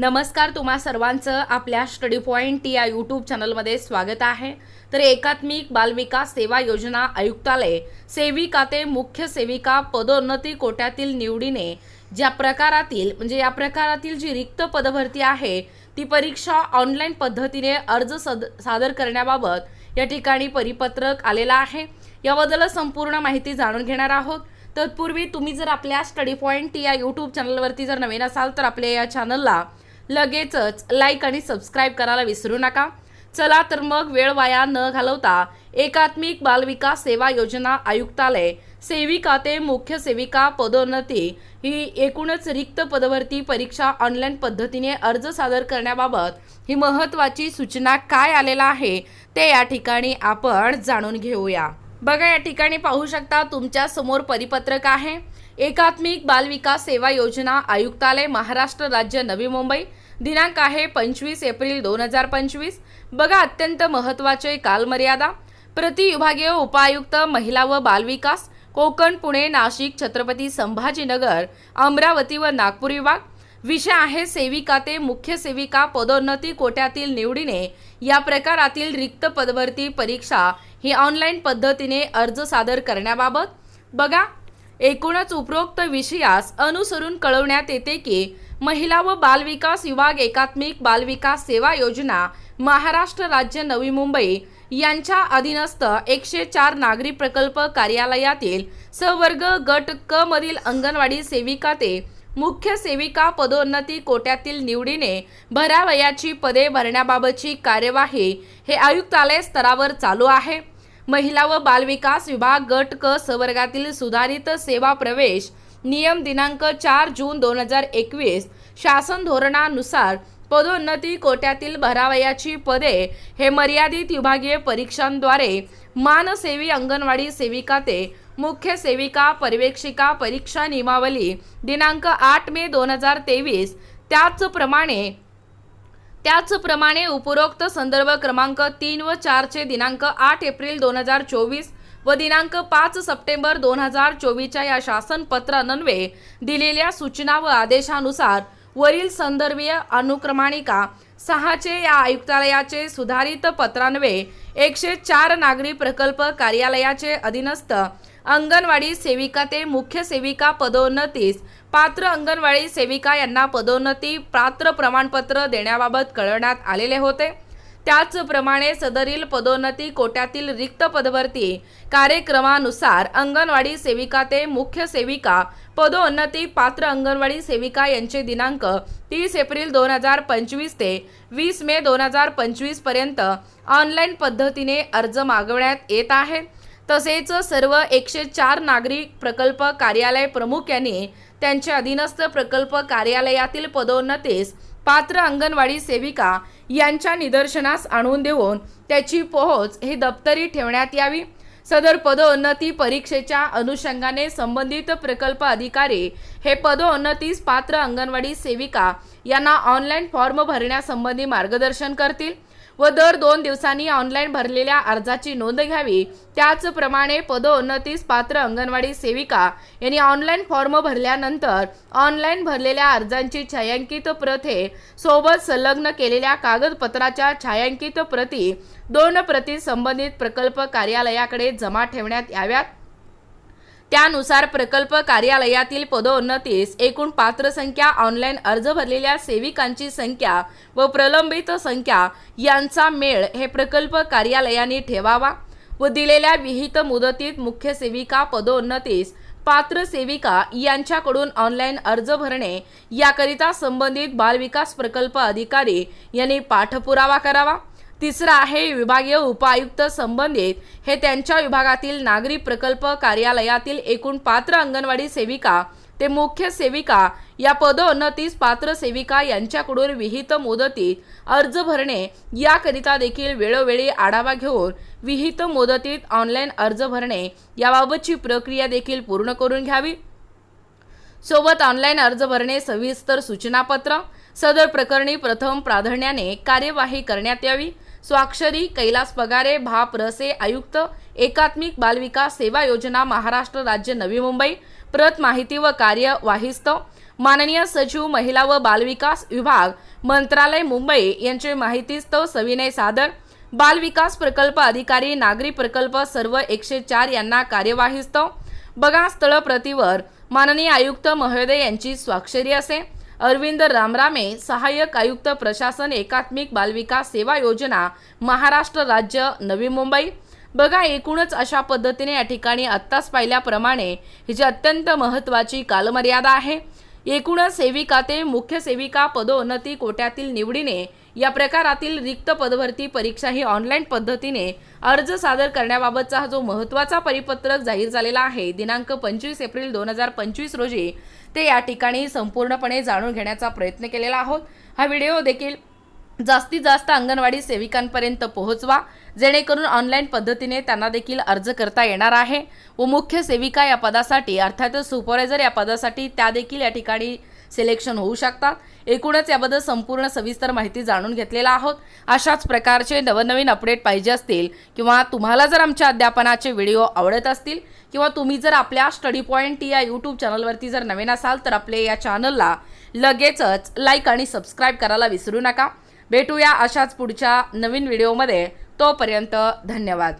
नमस्कार तुम्हा सर्वांचं आपल्या स्टडी पॉईंट या यूट्यूब चॅनलमध्ये स्वागत आहे. तर एकात्मिक बालविकास सेवा योजना आयुक्तालय सेविका ते मुख्य सेविका पदोन्नती कोट्यातील निवडीने ज्या प्रकारातील म्हणजे या प्रकारातील जी रिक्त पदभरती आहे ती परीक्षा ऑनलाईन पद्धतीने अर्ज सद सादर करण्याबाबत या ठिकाणी परिपत्रक आलेलं आहे. याबद्दल संपूर्ण माहिती जाणून घेणार आहोत. तत्पूर्वी तुम्ही जर आपल्या स्टडी पॉईंट या यूट्यूब चॅनलवरती जर नवीन असाल तर आपल्या या चॅनलला लगेचच लाईक आणि सबस्क्राईब करायला विसरू नका. चला तर मग वेळ वाया न घालवता एकात्मिक बालविकास सेवा योजना आयुक्तालय सेविका ते मुख्य सेविका पदोन्नती ही एकूणच रिक्त पदभरती परीक्षा ऑनलाईन पद्धतीने अर्ज सादर करण्याबाबत ही महत्त्वाची सूचना काय आलेला आहे ते या ठिकाणी आपण जाणून घेऊया. बघा या ठिकाणी पाहू शकता तुमच्यासमोर परिपत्रक आहे. एकात्मिक बालविकास सेवा योजना आयुक्तालय महाराष्ट्र राज्य नवी मुंबई. दिनांक आहे पंचवीस एप्रिल दोन हजार पंचवीस. बघा अत्यंत महत्त्वाचे कालमर्यादा. प्रतिविभागीय उपायुक्त महिला व बालविकास कोकण पुणे नाशिक छत्रपती संभाजीनगर अमरावती व नागपूर विभाग. विषय आहे सेविका ते मुख्य सेविका पदोन्नती कोट्यातील निवडीने. या प्रकारातील रिक्त पदवर्ती परीक्षा ही ऑनलाईन पद्धतीने अर्ज सादर करण्याबाबत. बघा एकूणच उपरोक्त विषयास अनुसरून कळवण्यात येते की महिला व बालविकास विभाग एकात्मिक बालविकास सेवा योजना महाराष्ट्र राज्य नवी मुंबई यांच्या अधीनस्थ एकशे चार नागरी प्रकल्प कार्यालयातील सवर्ग गट क मधील अंगणवाडी सेविका ते मुख्य सेविका पदोन्नती कोट्यातील निवडीने भरावयाची पदे भरण्याबाबतची कार्यवाही हे आयुक्तालय स्तरावर चालू आहे. महिला व बालविकास विभाग गट क सवर्गातील सुधारित सेवा प्रवेश नियम दिनांक चार जून दोन हजार एकवीस. शासन धोरणानुसार पदोन्नती कोट्यातील भरावयाची पदे हे मर्यादित विभागीय परीक्षांद्वारे मानसेवी अंगणवाडी सेविका ते मुख्य सेविका पर्यवेक्षिका परीक्षा नियमावली दिनांक आठ मे दोन हजार तेवीस. त्याचप्रमाणे त्याचप्रमाणे उपरोक्त संदर्भ क्रमांक तीन व चारचे दिनांक आठ एप्रिल दोन हजार चोवीस व दिनांक पाच सप्टेंबर दोन हजार चोवीसच्या या शासन पत्रान्वये दिलेल्या सूचना व आदेशानुसार वरील संदर्भीय अनुक्रमाणिका सहाचे या आयुक्तालयाचे सुधारित पत्रान्वये एकशे चार नागरी प्रकल्प कार्यालयाचे अधीनस्थ अंगणवाडी सेविका ते मुख्य सेविका पदोन्नतीस पात्र अंगणवाडी सेविका यांना पदोन्नती पात्र प्रमाणपत्र देण्याबाबत कळवण्यात आलेले होते. त्याचप्रमाणे सदरील पदोन्नती कोट्यातील रिक्त पदभरती कार्यक्रमानुसार अंगणवाडी सेविका ते मुख्य सेविका पदोन्नती पात्र अंगणवाडी सेविका यांचे दिनांक तीस एप्रिल दोन हजार पंचवीस ते वीस मे दोन हजार पंचवीसपर्यंत ऑनलाईन पद्धतीने अर्ज मागवण्यात येत आहेत. तसेच सर्व एकशे चार नागरिक प्रकल्प कार्यालय प्रमुख यांनी त्यांच्या अधीनस्थ प्रकल्प कार्यालयातील पदोन्नतीस पात्र अंगणवाडी सेविका यांच्या निदर्शनास आणून देऊन त्याची पोहोच हे दप्तरी ठेवण्यात यावी. सदर पदोन्नती परीक्षेच्या अनुषंगाने संबंधित प्रकल्प अधिकारी हे पदोन्नतीस पात्र अंगणवाडी सेविका यांना ऑनलाईन फॉर्म भरण्यासंबंधी मार्गदर्शन करतील. व दर दोन दिवसांनी ऑनलाईन भरलेल्या अर्जाची नोंद घ्यावी. त्याचप्रमाणे पदोन्नतीस पात्र अंगणवाडी सेविका यांनी ऑनलाईन फॉर्म भरल्यानंतर ऑनलाईन भरलेल्या अर्जांची छायांकित प्रथे सोबत संलग्न केलेल्या कागदपत्राच्या छायांकित प्रती दोन प्रती संबंधित प्रकल्प कार्यालयाकडे जमा ठेवण्यात याव्यात. त्यानुसार प्रकल्प कार्यालयातील पदोन्नतीस एकूण पात्र संख्या ऑनलाईन अर्ज भरलेल्या सेविकांची संख्या व प्रलंबित संख्या यांचा मेळ हे प्रकल्प कार्यालयाने ठेवावा व दिलेल्या विहित मुदतीत मुख्य सेविका पदोन्नतीस पात्र सेविका यांच्याकडून ऑनलाईन अर्ज भरणे याकरिता संबंधित बालविकास प्रकल्प अधिकारी यांनी पाठपुरावा करावा. तिसरा आहे विभागीय उपायुक्त संबंधित. हे त्यांच्या विभागातील नागरी प्रकल्प कार्यालयातील एकूण पात्र अंगणवाडी सेविका ते मुख्य सेविका या पदोन्नतीस पात्र सेविका यांच्याकडून विहित मुदतीत अर्ज भरणे याकरिता देखील वेळोवेळी आढावा घेऊन विहित मुदतीत ऑनलाईन अर्ज भरणे याबाबतची प्रक्रिया देखील पूर्ण करून घ्यावी. सोबत ऑनलाईन अर्ज भरणे सविस्तर सूचनापत्र सदर प्रकरणी प्रथम प्राधान्याने कार्यवाही करण्यात यावी. स्वाक्षरी कैलास पगारे भाप रसे आयुक्त एकात्मिक बालविकास सेवा योजना महाराष्ट्र राज्य नवी मुंबई प्रत माहिती व कार्य वाहिस्त माननीय सचिव महिला व बालविकास विभाग मंत्रालय मुंबई यांचे माहितीस्तव सविनय सादर बाल विकास प्रकल्प अधिकारी नागरी प्रकल्प सर्व एकशे चार यांना कार्यवाहीस्तव बघा स्थळप्रतीवर माननीय आयुक्त महोदय यांची स्वाक्षरी असे अरविंद रामरामे सहाय्यक आयुक्त प्रशासन एकात्मिक बालविकास सेवा योजना महाराष्ट्र राज्य नवी मुंबई. बघा एकूणच अशा पद्धतीने या ठिकाणी आत्ताच पाहिल्याप्रमाणे हिची अत्यंत महत्त्वाची कालमर्यादा आहे. एकूणच सेविका ते मुख्य सेविका पदोन्नती कोट्यातील निवडीने या प्रकारातील रिक्त पदभरती परीक्षा ही ऑनलाईन पद्धतीने अर्ज सादर करण्याबाबतचा हा जो महत्त्वाचा परिपत्रक जाहीर झालेला आहे दिनांक पंचवीस एप्रिल दोन हजार पंचवीस रोजी ते या ठिकाणी संपूर्णपणे जाणून घेण्याचा प्रयत्न केलेला आहोत. हा व्हिडिओ देखील जास्तीत जास्त अंगणवाडी सेविकांपर्यंत पोहोचवा जेणेकरून ऑनलाईन पद्धतीने त्यांना देखील अर्ज करता येणार आहे. व मुख्य सेविका या पदासाठी अर्थातच सुपरवायझर या पदासाठी त्या देखील या ठिकाणी सिलेक्शन होऊ शकतात. एकूणच याबद्दल संपूर्ण सविस्तर माहिती जाणून घेतलेला आहोत. अशाच प्रकारचे नवनवीन अपडेट पाहिजे असतील किंवा तुम्हाला जर आमच्या अध्यापनाचे व्हिडिओ आवडत असतील किंवा तुम्ही जर आपल्या स्टडी पॉईंट या यूट्यूब चॅनलवरती जर नवीन असाल तर आपल्या या चॅनलला लगेचच लाईक आणि सबस्क्राईब करायला विसरू नका. भेटूया अशाच पुढच्या नवीन व्हिडिओमध्ये. तोपर्यंत धन्यवाद.